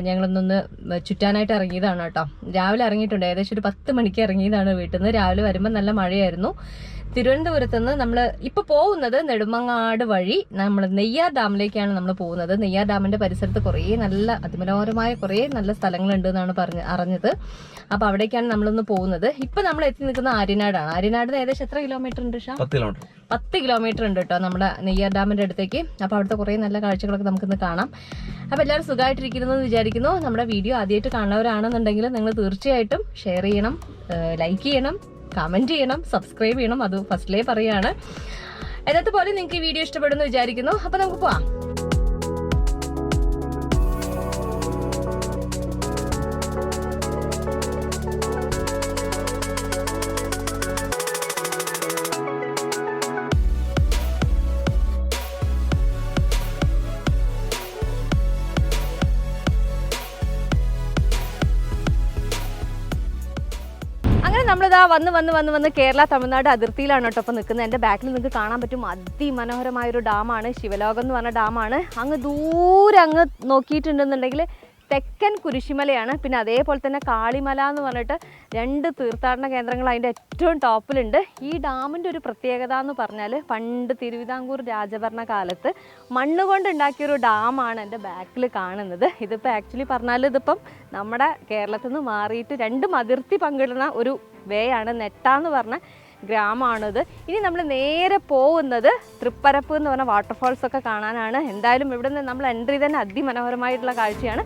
ഞങ്ങളൊന്നൊന്ന് ചുറ്റാനായിട്ട് ഇറങ്ങിയതാണ് കേട്ടോ. രാവിലെ ഇറങ്ങിയിട്ടുണ്ട്. ഏകദേശം ഒരു പത്ത് മണിക്ക് ഇറങ്ങിയതാണ് വീട്ടിൽ നിന്ന്. രാവിലെ വരുമ്പോൾ നല്ല മഴയായിരുന്നു. തിരുവനന്തപുരത്ത് നിന്ന് നമ്മൾ ഇപ്പോൾ പോകുന്നത് നെടുമങ്ങാട് വഴി. നമ്മൾ നെയ്യാർ ഡാമിലേക്കാണ് നമ്മൾ പോകുന്നത്. നെയ്യാർ ഡാമിന്റെ പരിസരത്ത് കുറേ നല്ല അതിമനോഹരമായ കുറേ നല്ല സ്ഥലങ്ങളുണ്ട് എന്നാണ് പറഞ്ഞ് അറിഞ്ഞത്. അപ്പോൾ അവിടേക്കാണ് നമ്മളൊന്ന് പോകുന്നത്. ഇപ്പം നമ്മൾ എത്തി നിൽക്കുന്ന ആര്യനാടാണ്. ആര്യനാട് ഏകദേശം എത്ര കിലോമീറ്റർ ഉണ്ട് ഷാ പത്ത് കിലോമീറ്റർ ഉണ്ട് കേട്ടോ നമ്മുടെ നെയ്യാർ ഡാമിന്റെ അടുത്തേക്ക്. അപ്പോൾ അവിടുത്തെ കുറേ നല്ല കാഴ്ചകളൊക്കെ നമുക്കിന്ന് കാണാം. അപ്പോൾ എല്ലാവരും സുഖമായിട്ടിരിക്കുന്നു എന്ന് വിചാരിക്കുന്നു. നമ്മുടെ വീഡിയോ ആദ്യമായിട്ട് കാണുന്നവരാണെന്നുണ്ടെങ്കിൽ നിങ്ങൾ തീർച്ചയായിട്ടും ഷെയർ ചെയ്യണം ലൈക്ക് ചെയ്യണം കമന്റ് ചെയ്യണം സബ്സ്ക്രൈബ് ചെയ്യണം അത് ഫസ്റ്റിലേ പറയുകയാണ് എന്നത്തെ പോലെ നിങ്ങൾക്ക് ഈ വീഡിയോ ഇഷ്ടപ്പെടുന്നു വിചാരിക്കുന്നു. അപ്പോൾ നമുക്ക് പോവാം. നമ്മളിതാ വന്ന് വന്ന് വന്ന് വന്ന് കേരള തമിഴ്നാട് അതിർത്തിയിലാണ് കേട്ടോ ഇപ്പോൾ നിൽക്കുന്നത്. എന്റെ ബാക്കിൽ നിങ്ങൾക്ക് കാണാൻ പറ്റും അതിമനോഹരമായൊരു ഡാമാണ്. ശിവലോകം എന്ന് പറഞ്ഞ ഡാമാണ്. അങ്ങ് ദൂരെ അങ്ങ് നോക്കിയിട്ടുണ്ടെന്നുണ്ടെങ്കിൽ തെക്കൻ കുരിശിമലയാണ്. പിന്നെ അതേപോലെ തന്നെ കാളിമല എന്ന് പറഞ്ഞിട്ട് രണ്ട് തീർത്ഥാടന കേന്ദ്രങ്ങൾ അതിന്റെ ഏറ്റവും ടോപ്പിലുണ്ട്. ഈ ഡാമിന്റെ ഒരു പ്രത്യേകത എന്ന് പറഞ്ഞാൽ പണ്ട് തിരുവിതാംകൂർ രാജഭരണ കാലത്ത് മണ്ണ് കൊണ്ട് ഉണ്ടാക്കിയൊരു ഡാമാണ് എന്റെ ബാക്കിൽ കാണുന്നത്. ഇതിപ്പോൾ ആക്ച്വലി പറഞ്ഞാൽ ഇതിപ്പം നമ്മുടെ കേരളത്തിൽ നിന്ന് മാറിയിട്ട് രണ്ടും അതിർത്തി പങ്കിടുന്ന ഒരു വേ വേയാണ് നെട്ടാന്ന് പറഞ്ഞ ഗ്രാമമാണിത്. ഇനി നമ്മൾ നേരെ പോകുന്നത് തൃപ്പരപ്പ് എന്ന് പറഞ്ഞ വാട്ടർഫാൾസ് ഒക്കെ കാണാനാണ്. എന്തായാലും ഇവിടെ നിന്ന് നമ്മൾ എൻട്രി തന്നെ അതിമനോഹരമായിട്ടുള്ള കാഴ്ചയാണ്.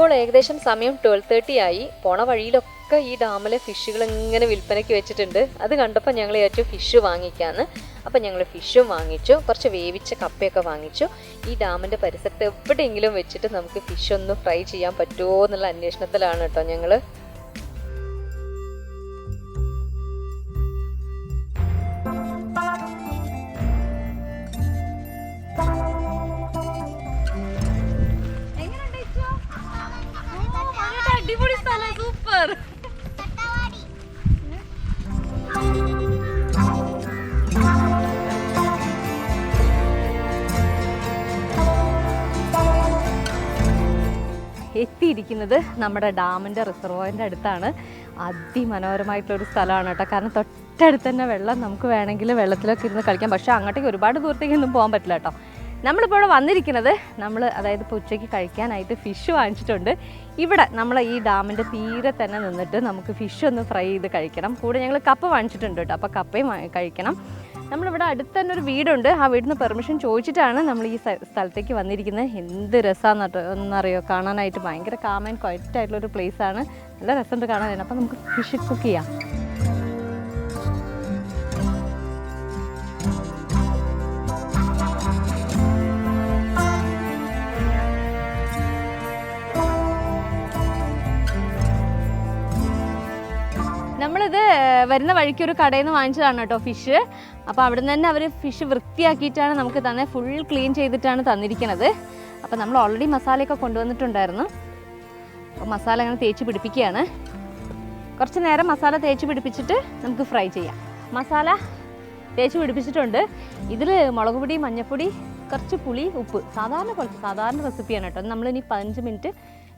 ഇപ്പോൾ ഏകദേശം സമയം ട്വൽവ് തേർട്ടി ആയി. പോണ വഴിയിലൊക്കെ ഈ ഡാമിലെ ഫിഷുകൾ ഇങ്ങനെ വിൽപ്പനയ്ക്ക് വെച്ചിട്ടുണ്ട്. അത് കണ്ടപ്പോൾ ഞങ്ങൾ ഏറ്റവും ഫിഷ് വാങ്ങിക്കാന്ന്. അപ്പോൾ ഞങ്ങൾ ഫിഷും വാങ്ങിച്ചു. കുറച്ച് വേവിച്ച കപ്പയൊക്കെ വാങ്ങിച്ചു. ഈ ഡാമിന്റെ പരിസരത്ത് എവിടെയെങ്കിലും വെച്ചിട്ട് നമുക്ക് ഫിഷ് ഒന്ന് ഫ്രൈ ചെയ്യാൻ പറ്റുമോ എന്നുള്ള അന്വേഷണത്തിലാണ് കേട്ടോ ഞങ്ങൾ എത്തിയിരിക്കുന്നത് നമ്മുടെ ഡാമിന്റെ റിസർവോയറിന്റെ അടുത്താണ്. അതിമനോഹരമായിട്ടുള്ളൊരു സ്ഥലമാണ് കേട്ടോ. കാരണം തൊട്ടടുത്ത് തന്നെ വെള്ളം നമുക്ക് വേണമെങ്കിൽ വെള്ളത്തിലൊക്കെ ഇരുന്ന് കളിക്കാം. പക്ഷേ അങ്ങോട്ടേക്ക് ഒരുപാട് ദൂരത്തേക്കൊന്നും പോകാൻ പറ്റില്ല കേട്ടോ. നമ്മളിപ്പോൾ വന്നിരിക്കുന്നത് നമ്മൾ അതായത് ഇപ്പോൾ ഉച്ചയ്ക്ക് കഴിക്കാനായിട്ട് ഫിഷ് വാങ്ങിച്ചിട്ടുണ്ട്. ഇവിടെ നമ്മൾ ഈ ഡാമിന്റെ തീരെ തന്നെ നിന്നിട്ട് നമുക്ക് ഫിഷ് ഒന്ന് ഫ്രൈ ചെയ്ത് കഴിക്കണം. കൂടെ ഞങ്ങൾ കപ്പ വാങ്ങിച്ചിട്ടുണ്ട് കേട്ടോ. അപ്പോൾ കപ്പയും കഴിക്കണം. നമ്മളിവിടെ അടുത്ത് തന്നെ ഒരു വീടുണ്ട്. ആ വീടിന് പെർമിഷൻ ചോദിച്ചിട്ടാണ് നമ്മൾ ഈ സ്ഥലത്തേക്ക് വന്നിരിക്കുന്നത് എന്ത് രസമാണെന്ന് എന്നറിയോ കാണാനായിട്ട് ഭയങ്കര കാമൻ ക്വയറ്റ് ആയിട്ടുള്ള ഒരു പ്ലേസ് ആണ്. നല്ല രസമുണ്ട് കാണാനായിട്ട് അപ്പം നമുക്ക് ഫിഷ് കുക്ക് ചെയ്യാം. നമ്മളിത് വരുന്ന വഴിക്ക് ഒരു കടയിൽ നിന്ന് വാങ്ങിച്ചതാണ് കേട്ടോ ഫിഷ് അപ്പോൾ അവിടെ നിന്ന് തന്നെ അവർ ഫിഷ് വൃത്തിയാക്കിയിട്ടാണ് നമുക്ക് തന്നെ ഫുൾ ക്ലീൻ ചെയ്തിട്ടാണ് തന്നിരിക്കുന്നത് അപ്പോൾ നമ്മൾ ഓൾറെഡി മസാലയൊക്കെ കൊണ്ടുവന്നിട്ടുണ്ടായിരുന്നു. അപ്പോൾ മസാല അങ്ങനെ തേച്ച് പിടിപ്പിക്കുകയാണ്. കുറച്ച് നേരം മസാല തേച്ച് പിടിപ്പിച്ചിട്ട് നമുക്ക് ഫ്രൈ ചെയ്യാം. മസാല തേച്ച് പിടിപ്പിച്ചിട്ടുണ്ട്. ഇതിൽ മുളക് പൊടി മഞ്ഞൾപ്പൊടി കുറച്ച് പുളി ഉപ്പ്. സാധാരണ കുറച്ച് സാധാരണ റെസിപ്പിയാണ് കേട്ടോ. നമ്മളിനി പതിനഞ്ച് മിനിറ്റ്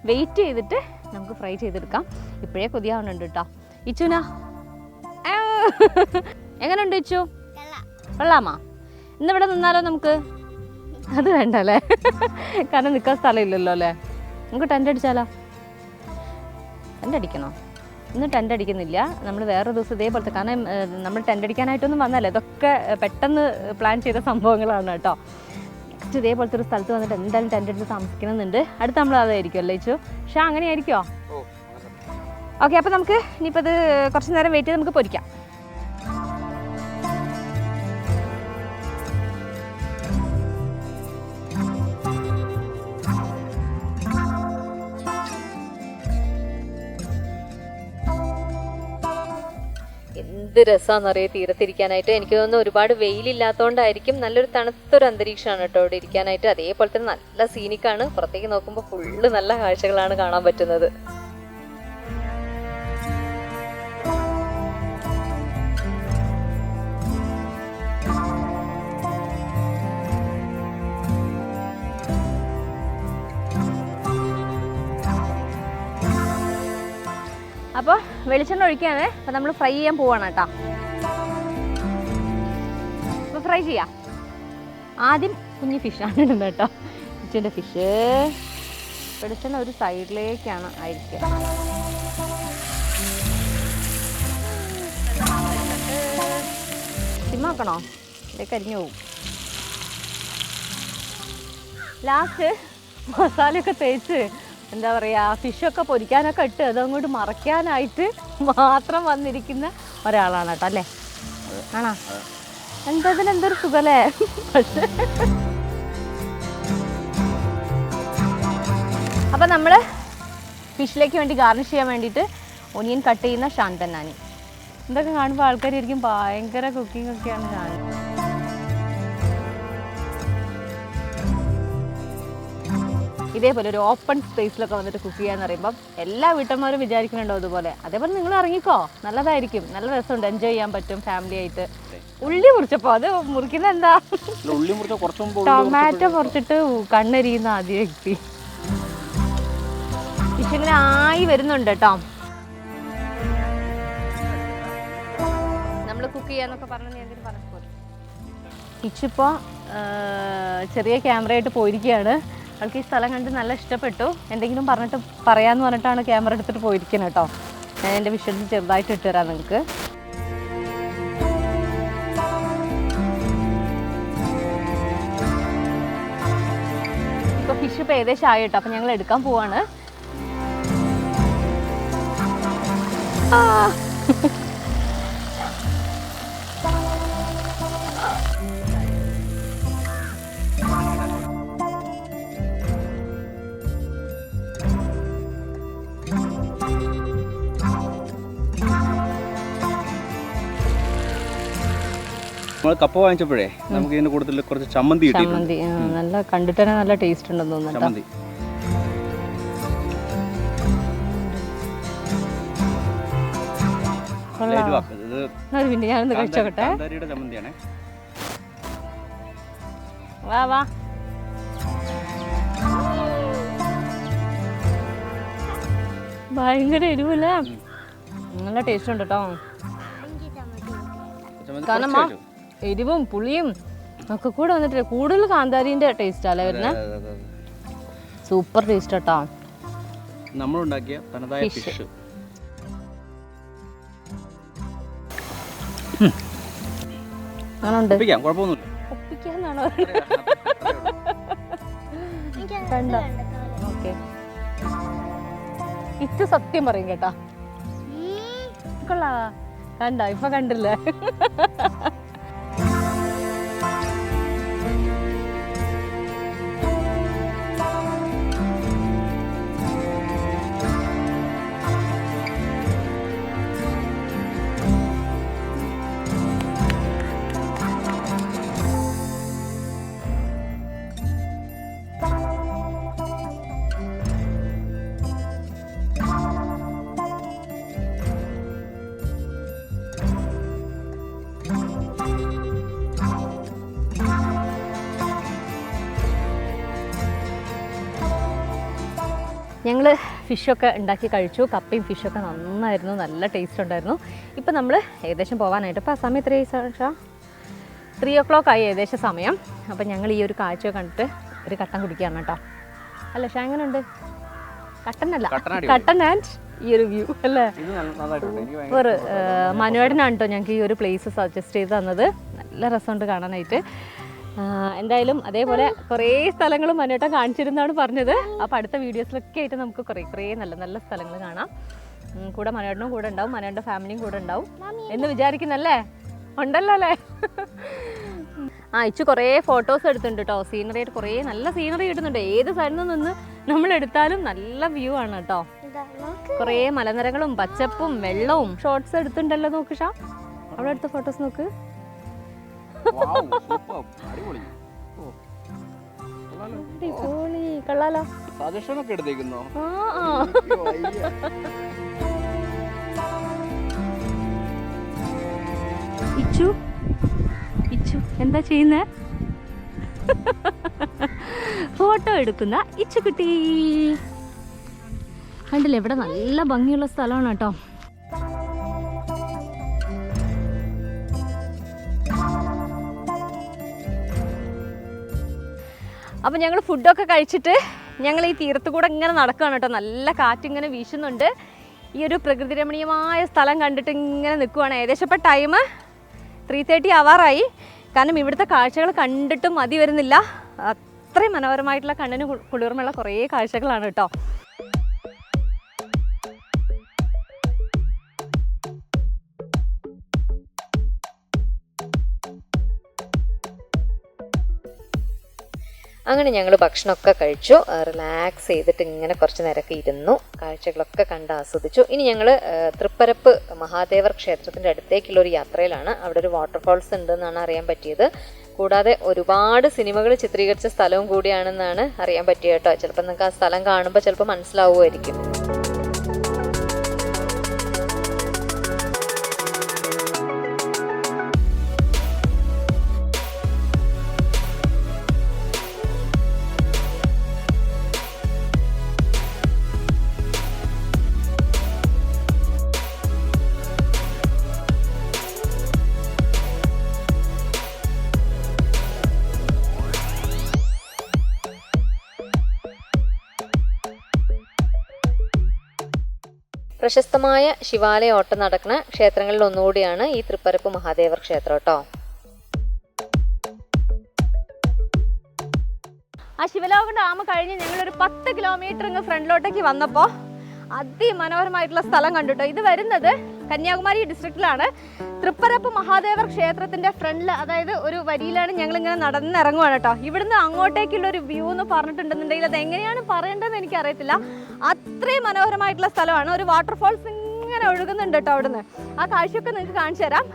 വെയിറ്റ് ചെയ്തിട്ട് നമുക്ക് ഫ്രൈ ചെയ്തെടുക്കാം. ഇപ്പോഴേ കൊതിയാവുന്നുണ്ട് കേട്ടോ. ഇച്ചുന. എങ്ങനെയുണ്ട് ഇച്ചു? കൊള്ളാമാ? ഇന്നിവിടെ നിന്നാലോ നമുക്ക്? അത് വേണ്ട അല്ലേ കാരണം നിൽക്കാൻ സ്ഥലമില്ലല്ലോ അല്ലേ? നമുക്ക് ടെന്റ് അടിച്ചാലോ? ടെന്റ് അടിക്കണോ? ഇന്ന് ടെന്റ് അടിക്കുന്നില്ല. നമ്മൾ വേറെ ദിവസം ഇതേപോലത്തെ കാരണം നമ്മൾ ടെന്റ് അടിക്കാനായിട്ടൊന്നും വന്നല്ലേ ഇതൊക്കെ പെട്ടെന്ന് പ്ലാൻ ചെയ്ത സംഭവങ്ങളാണ് കേട്ടോ. നെക്സ്റ്റ് ഇതേപോലത്തെ ഒരു സ്ഥലത്ത് വന്നിട്ട് എന്തായാലും ടെന്റ് അടിച്ച് താമസിക്കണമെന്നുണ്ട്. അടുത്ത് നമ്മൾ അതായിരിക്കും അല്ലേ ഇച്ചു? പക്ഷേ അങ്ങനെയായിരിക്കുമോ ഓക്കെ അപ്പോൾ നമുക്ക് ഇനിയിപ്പോൾ അത് കുറച്ച് നേരം വെയിറ്റ് ചെയ്ത് നമുക്ക് പൊരിക്കാം. എന്ത് രസമാണെന്നറിയോ തീരത്തിരിക്കാനായിട്ട്. എനിക്ക് തോന്നുന്നു ഒരുപാട് വെയിലില്ലാത്തതുകൊണ്ടായിരിക്കും നല്ലൊരു തണുത്തൊരു അന്തരീക്ഷമാണ് കേട്ടോ ഇവിടെ ഇരിക്കാനായിട്ട്. അതേപോലെ തന്നെ നല്ല സീനിക്കാണ് പുറത്തേക്ക് നോക്കുമ്പോൾ ഫുള്ള് നല്ല കാഴ്ചകളാണ് കാണാൻ പറ്റുന്നത്. അപ്പോൾ വെളിച്ചെണ്ണ ഒഴിക്കുകയാണ് അപ്പോൾ നമ്മൾ ഫ്രൈ ചെയ്യാൻ പോവാണ് കേട്ടോ. അപ്പോൾ ഫ്രൈ ചെയ്യാം. ആദ്യം കുഞ്ഞു ഫിഷാണ് ഇടുന്നത് കേട്ടോ. കിച്ചന്റെ ഫിഷ് വെളിച്ചെണ്ണ ഒരു സൈഡിലേക്കാണ് ആയിരിക്കുക സിമ്മാക്കണോ ഇതൊക്കെ കരിഞ്ഞു പോകും ലാസ്റ്റ് മസാലയൊക്കെ തേച്ച് എന്താ പറയുക ഫിഷൊക്കെ പൊരിക്കാനൊക്കെ ഇട്ട് അതങ്ങോട്ട് മറയ്ക്കാനായിട്ട് മാത്രം വന്നിരിക്കുന്ന ഒരാളാണ് കേട്ടോ അല്ലേ? ആണോ? എന്തതിന് എന്തൊരു സുഖല്ലേ? പക്ഷേ അപ്പം നമ്മൾ ഫിഷിലേക്ക് വേണ്ടി ഗാർണിഷ് ചെയ്യാൻ വേണ്ടിയിട്ട് ഒനിയൻ കട്ട് ചെയ്യുന്ന ശാന്തനാനി ഇതൊക്കെ കാണുമ്പോൾ ആൾക്കാരായിരിക്കും ഭയങ്കര കുക്കിംഗ് ഒക്കെയാണ് കാണുന്നത് ഇതേപോലെ ഒരു ഓപ്പൺ സ്പേസിലൊക്കെ വന്നിട്ട് കുക്ക് ചെയ്യാന്ന് പറയുമ്പോൾ എല്ലാ വീട്ടമ്മമാരും വിചാരിക്കുന്നുണ്ടോ അതുപോലെ അതേപോലെ നിങ്ങൾ ഇറങ്ങിക്കോ. നല്ലതായിരിക്കും. നല്ല രസമുണ്ട്. എൻജോയ് ചെയ്യാൻ പറ്റും ഫാമിലി ആയിട്ട്. ഉള്ളി മുറിച്ചപ്പോ. അത് മുറിക്കുന്ന എന്താ ടൊമാറ്റോ മുറിച്ചിട്ട് കണ്ണെരിയുന്ന ആദ്യ വ്യക്തി. ഇങ്ങനെ ആയി വരുന്നുണ്ട് കേട്ടോ. നമ്മൾ കുക്ക് ചെയ്യാന്നൊക്കെ പറഞ്ഞു പറഞ്ഞു ഇച്ചിപ്പോ ചെറിയ ക്യാമറയായിട്ട് പോയിരിക്കുകയാണ്. അവൾക്ക് ഈ സ്ഥലം കണ്ട് നല്ല ഇഷ്ടപ്പെട്ടു. എന്തെങ്കിലും പറഞ്ഞിട്ട് പറയാന്ന് പറഞ്ഞിട്ടാണ് ക്യാമറ എടുത്തിട്ട് പോയിരിക്കുന്നത് കേട്ടോ ഞാൻ എന്റെ വിഷ്വൽസ് ചെറുതായിട്ട് ഇട്ട് തരാം നിങ്ങൾക്ക് ഇപ്പോൾ ഫിഷ് ഇപ്പോൾ ഏകദേശം ആയി കേട്ടോ അപ്പോൾ ഞങ്ങൾ എടുക്കാൻ പോവാണ്. ആ. നമ്മൾ കപ്പ വാങ്ങിച്ചപ്പോഴേ നമുക്ക് ഇതിന്റെ കൂടുതൽ കുറച്ച് ചമ്മന്തി ചമ്മന്തി നല്ല കണ്ടിട്ട് തന്നെ നല്ല ടേസ്റ്റ് ഉണ്ടെന്ന് തോന്നുന്നു ഞാനൊന്ന് ചമ്മന്തിയാണേ. വാ വാ. ഭയങ്കര എരിവല്ലേ? നല്ല ടേസ്റ്റ് ഉണ്ട് കേട്ടോ. കാരണം? എരിവും പുളിയും ഒക്കെ കൂടെ വന്നിട്ട് കൂടുതൽ കാന്താരിന്റെ ടേസ്റ്റ് അല്ലേ വരുന്നത്. സൂപ്പർ ടേസ്റ്റ് കേട്ടോ നമ്മളുണ്ടാക്കിയ തനതായ. ഫിഷ് ഒപ്പിക്കാന്നാണോ? കണ്ടോ ഓക്കെ. ഇച്ച് സത്യം പറയും കേട്ടാ. കൊള്ളാ. കണ്ടോ ഇപ്പൊ കണ്ടില്ലേ? ഞങ്ങൾ ഫിഷൊക്കെ ഉണ്ടാക്കി കഴിച്ചു. കപ്പയും ഫിഷൊക്കെ നന്നായിരുന്നു. നല്ല ടേസ്റ്റ് ഉണ്ടായിരുന്നു. ഇപ്പം നമ്മൾ ഏകദേശം പോകാനായിട്ട് ഇപ്പോൾ ആ സമയം എത്രയായി സാക്ഷാ ത്രീ ഒ ക്ലോക്ക് ആയി ഏകദേശം സമയം. അപ്പം ഞങ്ങൾ ഈ ഒരു കാഴ്ച കണ്ടിട്ട് ഒരു കട്ടൻ കുടിക്കുകയാണ് കേട്ടോ. അല്ല ഷാ? എങ്ങനെയുണ്ട് കട്ടനല്ല കട്ടൻ ആൻഡ് ഈ ഒരു വ്യൂ അല്ലേ? സൂപ്പർ മനുവേടനാണ് കേട്ടോ ഞങ്ങൾക്ക് ഈ ഒരു പ്ലേസ് സജസ്റ്റ് ചെയ്ത് തന്നത്. നല്ല രസമുണ്ട് കാണാനായിട്ട്. എന്തായാലും അതേപോലെ കുറേ സ്ഥലങ്ങളും മനോട്ടം കാണിച്ചിരുന്നാണ് പറഞ്ഞത്. അപ്പോൾ അടുത്ത വീഡിയോസിലൊക്കെ ആയിട്ട് നമുക്ക് കുറേ കുറേ നല്ല നല്ല സ്ഥലങ്ങൾ കാണാം. കൂടെ മനോടനും കൂടെ ഉണ്ടാവും മനോടെ ഫാമിലിയും കൂടെ ഉണ്ടാവും. എന്ന് വിചാരിക്കുന്നല്ലേ? ഉണ്ടല്ലോ അല്ലേ? ആ ഇച്ചു കുറേ ഫോട്ടോസ് എടുത്തിട്ടുണ്ട് കേട്ടോ. സീനറി ആയിട്ട് കുറേ നല്ല സീനറി കിട്ടുന്നുണ്ട്. ഏത് സൈഡിൽ നിന്ന് നമ്മൾ എടുത്താലും നല്ല വ്യൂ ആണ് കേട്ടോ. കുറേ മലനിരകളും പച്ചപ്പും വെള്ളവും ഷോർട്സ് എടുത്തിട്ടുണ്ടല്ലോ നോക്ക് ഷാ. അവിടെ എടുത്ത ഫോട്ടോസ് നോക്ക്. അടിപൊളി. അടിപൊളി കൊള്ളാലോ. സജഷൻ ഒക്കെ എടുത്തേക്കുന്നോ? ആ ആ. ഇച്ചു ഇച്ചു എന്താ ചെയ്യുന്നേ? ഫോട്ടോ എടുക്കുന്ന ഇച്ചു കുട്ടി കണ്ടില്ല ഇവിടെ നല്ല ഭംഗിയുള്ള സ്ഥലമാണ് കേട്ടോ. അപ്പം ഞങ്ങൾ ഫുഡൊക്കെ കഴിച്ചിട്ട് ഞങ്ങൾ ഈ തീരത്ത് കൂടെ ഇങ്ങനെ നടക്കുകയാണ് കേട്ടോ. നല്ല കാറ്റിങ്ങനെ വീശുന്നുണ്ട്. ഈ ഒരു പ്രകൃതി രമണീയമായ സ്ഥലം കണ്ടിട്ട് ഇങ്ങനെ നിൽക്കുവാണ് ഏകദേശം ഇപ്പം ടൈം ത്രീ തേർട്ടി ആവാറായി. കാരണം ഇവിടുത്തെ കാഴ്ചകൾ കണ്ടിട്ടും മതി വരുന്നില്ല. അത്രയും മനോഹരമായിട്ടുള്ള കണ്ണിന് കുളിർമയുള്ള കുറേ കാഴ്ചകളാണ് കേട്ടോ. അങ്ങനെ ഞങ്ങൾ ഭക്ഷണമൊക്കെ കഴിച്ചു. റിലാക്സ് ചെയ്തിട്ട് ഇങ്ങനെ കുറച്ച് നേരമൊക്കെ ഇരുന്നു. കാഴ്ചകളൊക്കെ കണ്ട് ആസ്വദിച്ചു. ഇനി ഞങ്ങൾ തൃപ്പരപ്പ് മഹാദേവർ ക്ഷേത്രത്തിന്റെ അടുത്തേക്കുള്ള ഒരു യാത്രയിലാണ്. അവിടെ ഒരു വാട്ടർഫാൾസ് ഉണ്ടെന്നാണ് അറിയാൻ പറ്റിയത്. കൂടാതെ ഒരുപാട് സിനിമകൾ ചിത്രീകരിച്ച സ്ഥലവും കൂടിയാണെന്നാണ് അറിയാൻ പറ്റിയ കേട്ടോ. ചിലപ്പോൾ നിങ്ങൾക്ക് ആ സ്ഥലം കാണുമ്പോൾ ചിലപ്പോൾ മനസ്സിലാവുമായിരിക്കും. പ്രശസ്തമായ ശിവാലയ ഓട്ടം നടക്കുന്ന ക്ഷേത്രങ്ങളിൽ ഒന്നുകൂടിയാണ് ഈ തൃപ്പരപ്പ് മഹാദേവർ ക്ഷേത്രം കേട്ടോ. ആ ശിവലോക ഡാം കഴിഞ്ഞ് ഞങ്ങളൊരു പത്ത് കിലോമീറ്റർ ഇങ്ങ് ഫ്രണ്ടിലോട്ടേക്ക് വന്നപ്പോൾ അതിമനോഹരമായിട്ടുള്ള സ്ഥലം കണ്ടുട്ടോ. ഇത് വരുന്നത് കന്യാകുമാരി ഡിസ്ട്രിക്റ്റിലാണ് തൃപ്പരപ്പ് മഹാദേവർ ക്ഷേത്രത്തിന്റെ ഫ്രണ്ടിൽ അതായത് ഒരു വരിയിലാണ് ഞങ്ങൾ ഇങ്ങനെ നടന്നിറങ്ങുവാണ് കേട്ടോ ഇവിടുന്ന് അങ്ങോട്ടേക്കുള്ള ഒരു വ്യൂ എന്ന് പറഞ്ഞിട്ടുണ്ടെന്നുണ്ടെങ്കിൽ അത് എങ്ങനെയാണ് പറയേണ്ടതെന്ന് എനിക്കറിയത്തില്ല. അത്രയും മനോഹരമായിട്ടുള്ള സ്ഥലമാണ്. ഒരു വാട്ടർഫോൾസ് ഇങ്ങനെ ഒഴുകുന്നുണ്ട് കേട്ടോ അവിടുന്ന്. ആ കാഴ്ചയൊക്കെ നിങ്ങൾക്ക് കാണിച്ചു തരാം.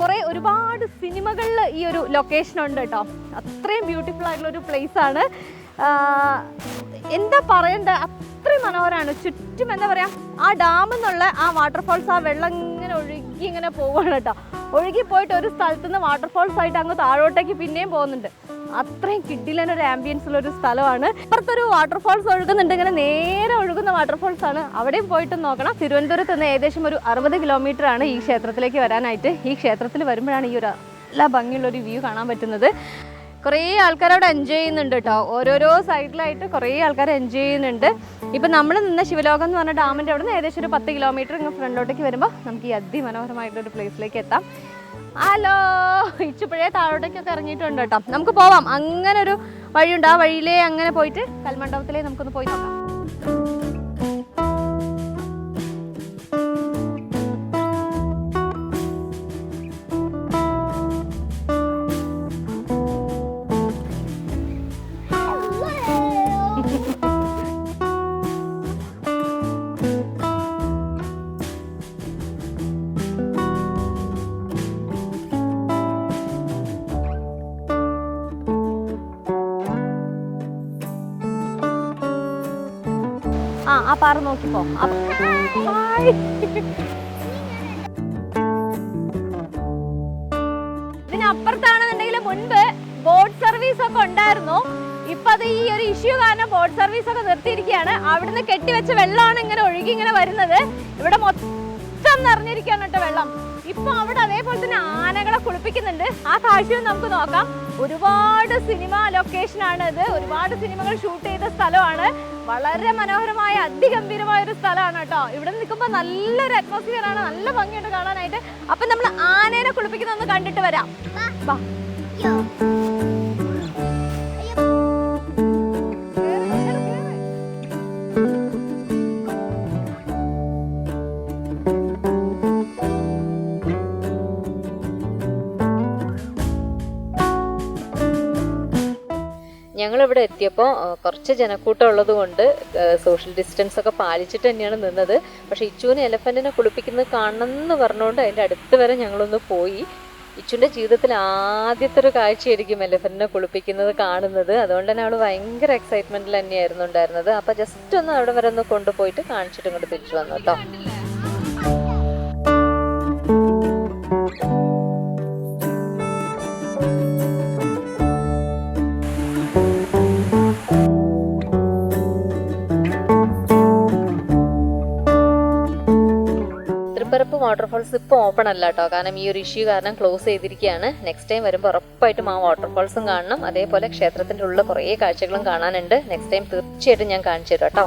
കുറേ ഒരുപാട് സിനിമകളിൽ ഈ ഒരു ലൊക്കേഷൻ ഉണ്ട് കേട്ടോ അത്രയും ബ്യൂട്ടിഫുൾ ആയിട്ടുള്ള ഒരു പ്ലേസ് ആണ്. എന്താ പറയണ്ട അത്രയും മനോഹരമാണ് ചുറ്റും എന്താ പറയാ ആ ഡാം എന്നുള്ള ആ വാട്ടർഫോൾസ് ആ വെള്ളം ഇങ്ങനെ ഒഴുകി ഇങ്ങനെ പോവുകയാണ് കേട്ടോ. ഒഴുകി പോയിട്ട് ഒരു സ്ഥലത്ത് നിന്ന് വാട്ടർഫോൾസ് ആയിട്ട് അങ്ങ് താഴോട്ടേക്ക് പിന്നെയും പോകുന്നുണ്ട്. അത്രയും കിഡിലൻ ഒരു ആംബിയൻസ് ഉള്ള ഒരു സ്ഥലമാണ്. ഇപ്പുറത്തൊരു വാട്ടർഫോൾസ് ഒഴുകുന്നുണ്ട്. ഇങ്ങനെ നേരെ ഒഴുകുന്ന വാട്ടർഫോൾസ് ആണ്. അവിടെയും പോയിട്ട് നോക്കണം. തിരുവനന്തപുരത്ത് നിന്ന് ഏകദേശം ഒരു അറുപത് കിലോമീറ്റർ ആണ് ഈ ക്ഷേത്രത്തിലേക്ക് വരാനായിട്ട്. ഈ ക്ഷേത്രത്തിൽ വരുമ്പോഴാണ് ഈ ഒരു നല്ല ഭംഗിയുള്ള ഒരു വ്യൂ കാണാൻ പറ്റുന്നത്. കുറേ ആൾക്കാർ അവിടെ എൻജോയ് ചെയ്യുന്നുണ്ട് കേട്ടോ ഓരോരോ സൈഡിലായിട്ട് കുറേ ആൾക്കാർ എൻജോയ് ചെയ്യുന്നുണ്ട്. ഇപ്പം നമ്മൾ നിന്ന ശിവലോകം എന്ന് പറഞ്ഞ ഡാമിന്റെ അവിടെ നിന്ന് ഏകദേശം ഒരു പത്ത് കിലോമീറ്റർ ഇങ്ങ് ഫ്രണ്ടിലോട്ടേക്ക് വരുമ്പോൾ നമുക്ക് ഈ അതിമനോഹരമായിട്ടൊരു പ്ലേസിലേക്ക് എത്താം. ഹലോ ഇച്ചുപ്പഴേ താഴോട്ടേക്കൊക്കെ ഇറങ്ങിയിട്ടുണ്ട് കേട്ടോ നമുക്ക് പോവാം. അങ്ങനെ ഒരു വഴിയുണ്ട്. ആ വഴിയിലേ അങ്ങനെ പോയിട്ട് കൽമണ്ഡപത്തിലേ നമുക്കൊന്ന് പോയി നോക്കാം. പാറ നോക്കിപ്പോ. ഇതിനപ്പുറത്താണെന്നുണ്ടെങ്കിൽ മുൻപ് ബോട്ട് സർവീസ് ഒക്കെ ഉണ്ടായിരുന്നു. ഇപ്പൊ അത് ഈ ഒരു ഇഷ്യൂ കാരണം ബോട്ട് സർവീസ് ഒക്കെ നിർത്തിയിരിക്കുകയാണ്. അവിടുന്ന് കെട്ടിവെച്ച വെള്ളമാണ് ഇങ്ങനെ ഒഴുകി ഇങ്ങനെ വരുന്നത്. ഇവിടെ മൊത്തം നിറഞ്ഞിരിക്കുകയാണ് കേട്ടോ വെള്ളം. കുളിപ്പിക്കുന്നുണ്ട് ആ കാഴ്ചയും നമുക്ക് നോക്കാം. ഒരുപാട് സിനിമ ലൊക്കേഷൻ ആണ് ഇത്. ഒരുപാട് സിനിമകൾ ഷൂട്ട് ചെയ്ത സ്ഥലമാണ്. വളരെ മനോഹരമായ അതിഗംഭീരമായ ഒരു സ്ഥലമാണ് കേട്ടോ. ഇവിടെ നിൽക്കുമ്പോൾ നല്ലൊരു അറ്റ്മോസ്ഫിയർ ആണ്. നല്ല ഭംഗിയുണ്ട് കാണാനായിട്ട്. അപ്പൊ നമ്മൾ ആനേനെ കുളിപ്പിക്കുന്ന ഒന്ന് കണ്ടിട്ട് വരാം. വാ. ഞങ്ങളിവിടെ എത്തിയപ്പോൾ കുറച്ച് ജനക്കൂട്ടം ഉള്ളത് കൊണ്ട് സോഷ്യൽ ഡിസ്റ്റൻസ് ഒക്കെ പാലിച്ചിട്ട് തന്നെയാണ് നിന്നത്. പക്ഷേ ഇച്ചുവിനെ എലഫന്റിനെ കുളിപ്പിക്കുന്നത് കാണണം എന്ന് പറഞ്ഞുകൊണ്ട് അതിന്റെ അടുത്ത് വരെ ഞങ്ങളൊന്ന് പോയി. ഇച്ചുവിന്റെ ജീവിതത്തിൽ ആദ്യത്തെ ഒരു കാഴ്ചയായിരിക്കും എലഫന്റിനെ കുളിപ്പിക്കുന്നത് കാണുന്നത്. അതുകൊണ്ട് തന്നെ അവൾ ഭയങ്കര എക്സൈറ്റ്മെന്റിൽ തന്നെയായിരുന്നു ഉണ്ടായിരുന്നത്. അപ്പോൾ ജസ്റ്റ് ഒന്ന് അവിടെ വരെ ഒന്ന് കൊണ്ടുപോയിട്ട് കാണിച്ചിട്ട് ഇങ്ങോട്ട് തിരിച്ചു വന്നു കേട്ടോ. വാട്ടർഫാൾസ് ഇപ്പോൾ ഓപ്പൺ അല്ല കേട്ടോ കാരണം ഈ ഒരു ഇഷ്യൂ കാരണം ക്ലോസ് ചെയ്തിരിക്കുകയാണ് നെക്സ്റ്റ് ടൈം വരുമ്പോൾ ഉറപ്പായിട്ടും ആ വാട്ടർഫോൾസും കാണണം. അതേപോലെ ക്ഷേത്രത്തിന്റെ ഉള്ള കുറേ കാഴ്ചകളും കാണാനുണ്ട്. നെക്സ്റ്റ് ടൈം തീർച്ചയായിട്ടും ഞാൻ കാണിച്ചു തരാം കേട്ടോ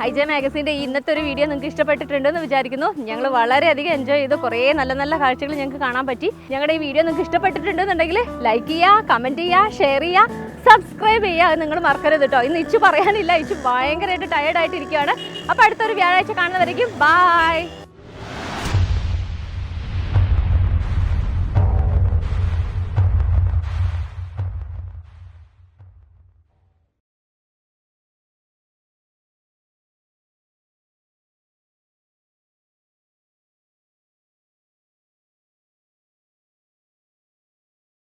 ഹൈജ മാഗസിന്റെ ഇന്നത്തെ ഒരു വീഡിയോ നിങ്ങൾക്ക് ഇഷ്ടപ്പെട്ടിട്ടുണ്ടെന്ന് വിചാരിക്കുന്നു. ഞങ്ങൾ വളരെയധികം എൻജോയ് ചെയ്തു. കുറേ നല്ല നല്ല കാഴ്ചകൾ ഞങ്ങൾക്ക് കാണാൻ പറ്റി. ഞങ്ങളുടെ ഈ വീഡിയോ നിങ്ങൾക്ക് ഇഷ്ടപ്പെട്ടിട്ടുണ്ടെന്നുണ്ടെങ്കിൽ ലൈക്ക് ചെയ്യുക കമന്റ് ചെയ്യുക ഷെയർ ചെയ്യുക സബ്സ്ക്രൈബ് ചെയ്യുക അത് നിങ്ങൾ മറക്കരുത് കേട്ടോ ഇന്ന് ഇച്ചു പറയാനില്ല. ഇച്ചു ഭയങ്കരമായിട്ട് ടയേർഡായിട്ടിരിക്കുകയാണ് അപ്പോൾ അടുത്തൊരു വ്യാഴാഴ്ച കാണുന്നവരേക്കും ബായ്